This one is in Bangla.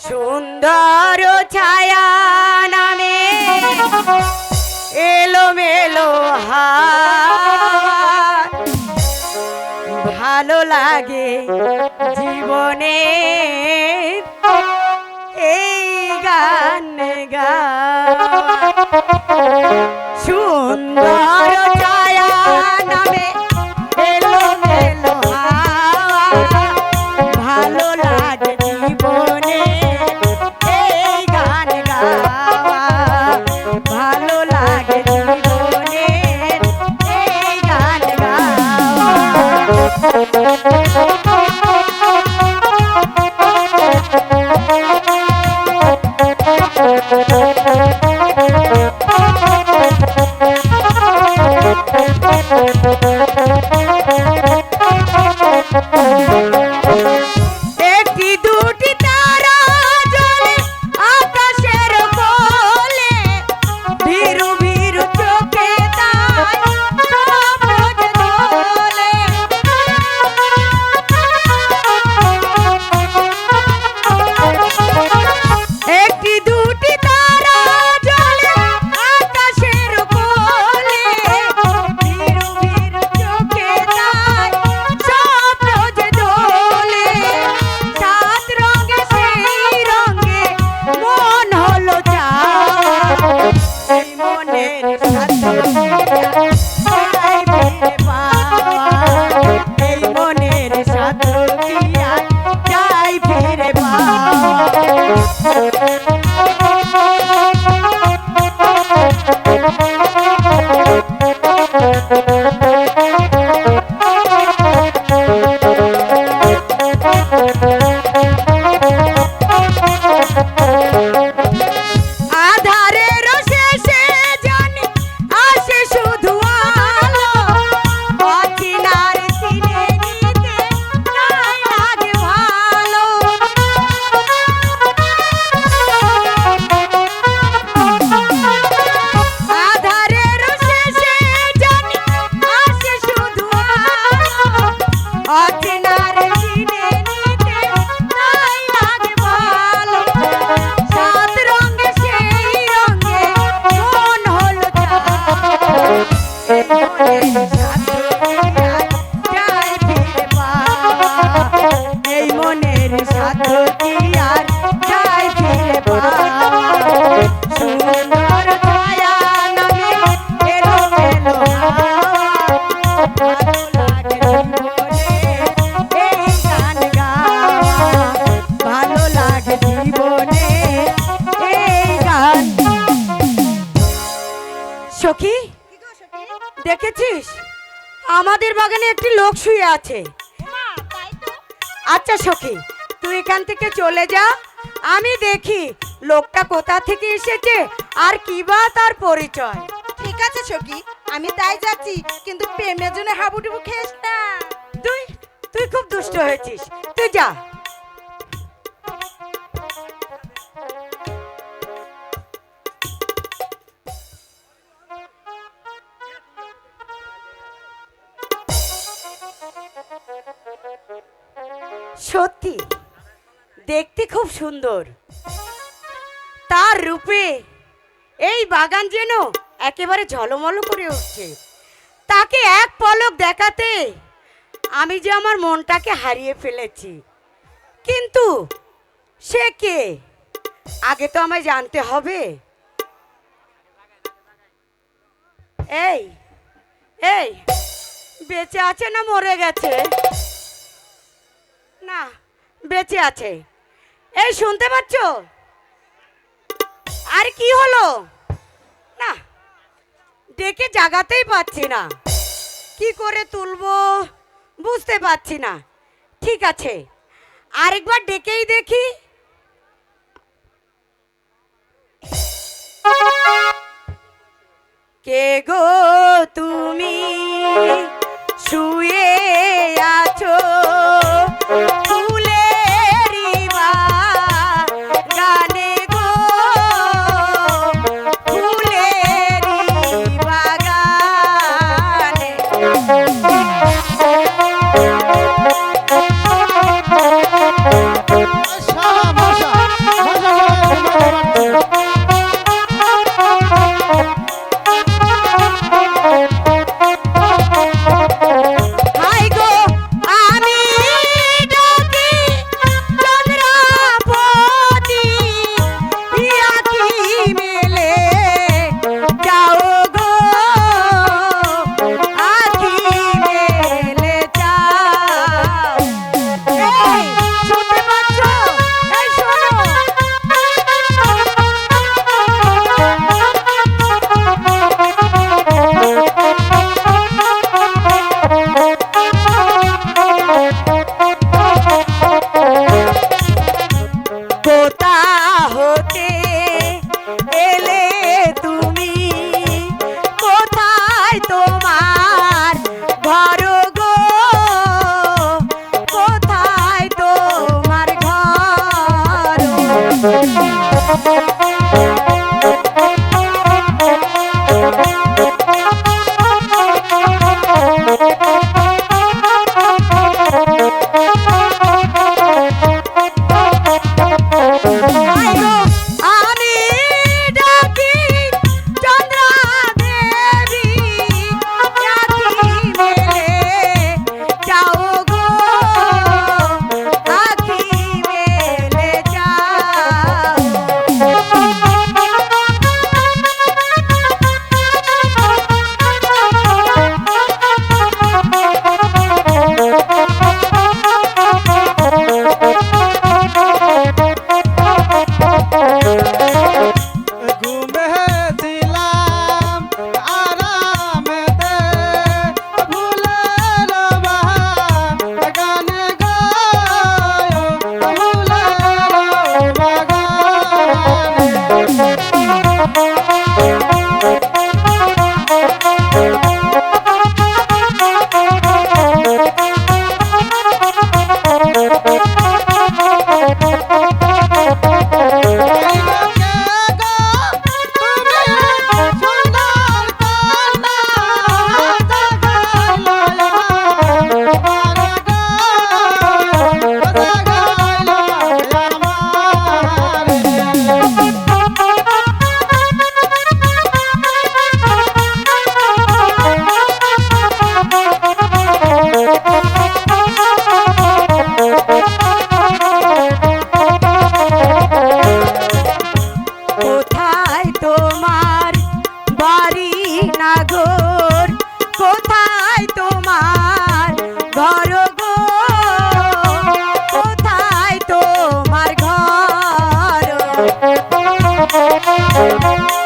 সুন্দর ছায়া নামে এলো মেলো ভালো লাগে জীবনে এই গান গা লাগে জীবনে। এই গান গাওয়া Thank you. দেখেছিস আমাদের বাগানে একটি লোক শুয়ে আছে। আচ্ছা সখী তুই এখান থেকে চলে যা। আমি দেখি লোকটা কোথা থেকে এসেছে আর কি বা তার পরিচয়। ঠিক আছে সখী আমি তাই যাচ্ছি কিন্তু প্রেমের জন্য হাবুডুবু খেস না। তুই তুই খুব দুষ্ট হয়েছিস। তুই যা। সত্যি, দেখতে খুব সুন্দর। তার রূপে এই বাগান যেন একেবারে ঝলমল করে উঠছে। তাকে এক পলক দেখাতে আমি যে আমার মনটাকে হারিয়ে ফেলেছি। কিন্তু সে কে? আগে তো আমায় জানতে হবে। এই এই, বেঁচে আছে না মরে গেছে? বেঁচে আছে। এই, শুনতে পাচ্ছ? আর কি হলো? না, ডেকে জাগাতেই পাচ্ছি না। কি করে তুলবো? বুঝতে পারছি না। ঠিক আছে, আরেকবার ডেকেই দেখি। কে গো তুমি? শুয়ে আছো? Música